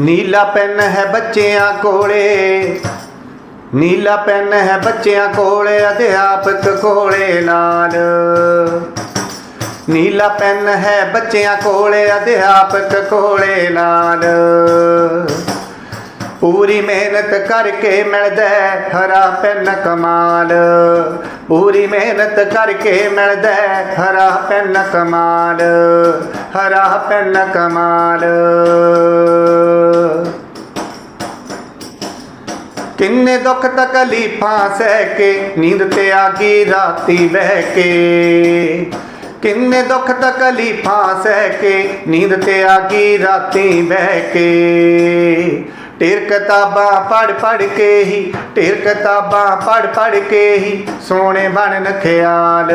ਨੀਲਾ PAN ਹੈ ਬੱਚਿਆਂ ਕੋਲੇ। ਨੀਲਾ ਪੈਨ ਹੈ ਬੱਚਿਆਂ ਕੋਲੇ ਅਧਿਆਪਕ ਕੋਲੇ ਲਾਲ ਨੀਲਾ ਪੈਨ ਹੈ ਬੱਚਿਆਂ ਕੋਲੇ ਅਧਿਆਪਕ ਕੋਲੇ ਲਾਲ ਪੂਰੀ ਮਿਹਨਤ ਕਰਕੇ ਮਿਲਦਾ ਹੈ ਹਰਾ ਪੈਨ ਕਮਾਲ। ਪੂਰੀ ਮਿਹਨਤ ਕਰਕੇ ਮਿਲਦਾ ਹੈ ਹਰਾ ਪੈਨ ਕਮਾਲ। ਹਰਾ ਪੈਨ ਕਮਾਲ। ਕਿੰਨੇ ਦੁੱਖ ਤਕਲੀਫਾਂ ਸਹਿ ਕੇ, ਨੀਂਦ ਤੇ ਆ ਗਈ ਰਾਤੀ ਬਹਿ ਕੇ। ਕਿੰਨੇ ਦੁੱਖ ਤਕਲੀਫਾਂ ਸਹਿ ਕੇ, ਨੀਂਦ ਤੇ ਆ ਗਈ ਰਾਤੀ ਬਹਿ ਕੇ। ਢੇਰ ਕਿਤਾਬਾਂ ਪੜ ਪੜ ਕੇ ਹੀ, ਢੇਰ ਕਿਤਾਬਾਂ ਪੜ ਪੜ ਕੇ ਹੀ ਸੋਹਣੇ ਬਣਨ ਖਿਆਲ।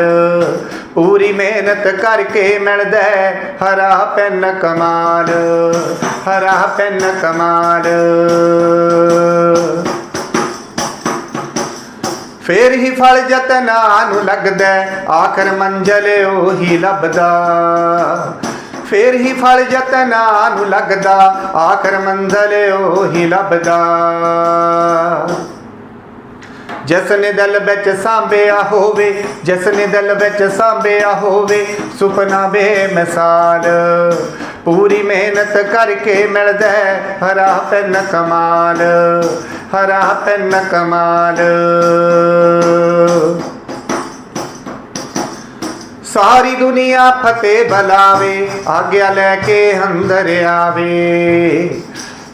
ਪੂਰੀ ਮਿਹਨਤ ਕਰਕੇ ਮਿਲਦਾ ਹਰਾ ਪੈਨ ਕਮਾਲ, ਹਰਾ ਪੈਨ ਕਮਾਲ। ਫੇਰ ਹੀ ਫਲ ਜਤਨਾਂ ਨੂੰ ਲੱਗਦਾ ਹੈ, ਆਖਰ ਮੰਜ਼ਲ ਉਹੀ ਲੱਭਦਾ। ਫੇਰ ਹੀ ਫਲ ਜਤਨਾਂ ਨੂੰ ਲੱਗਦਾ। ਆਖਰ ਮੰਜ਼ਲ ਉਹੀ ਲੱਭਦਾ। ਜਿਸ ਨੇ ਦਿਲ ਵਿੱਚ ਸਾਂਭਿਆ ਹੋਵੇ ਜਸਨੇ ਦਿਲ ਵਿੱਚ ਸਾਂਭਿਆ ਹੋਵੇ ਸੁਪਨਾ ਬੇਮਿਸਾਲ। ਪੂਰੀ ਮਿਹਨਤ ਕਰਕੇ ਮਿਲਦਾ ਹਰਾ ਪੈਨ ਕਮਾਲ। ਹਰਾ ਪੈਨ ਕਮਾਲ। ਸਾਰੀ ਦੁਨੀਆ ਫਤਿਹ ਬਲਾਵੇ, ਆਗਿਆ ਲੈ ਕੇ ਅੰਦਰ ਆਵੇ।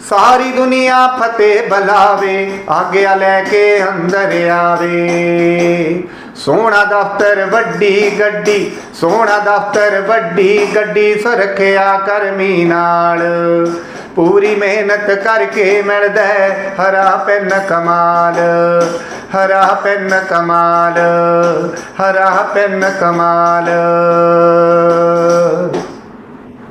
ਸਾਰੀ ਦੁਨੀਆ ਫਤਿਹ ਬਲਾਵੇ, ਆਗਿਆ ਲੈ ਕੇ ਅੰਦਰ ਆਵੇ। ਸੋਹਣਾ ਦਫ਼ਤਰ, ਵੱਡੀ ਗੱਡੀ, ਸੋਹਣਾ ਦਫ਼ਤਰ, ਵੱਡੀ ਗੱਡੀ, ਸੁਰੱਖਿਆ ਕਰਮੀ ਨਾਲ। ਪੂਰੀ ਮਿਹਨਤ ਕਰਕੇ ਮਿਲਦਾ ਹਰਾ ਪੈਨ ਕਮਾਲ। ਹਰਾ ਪੈਨ ਕਮਾਲ ਹਰਾ ਪੈਨ ਕਮਾਲ।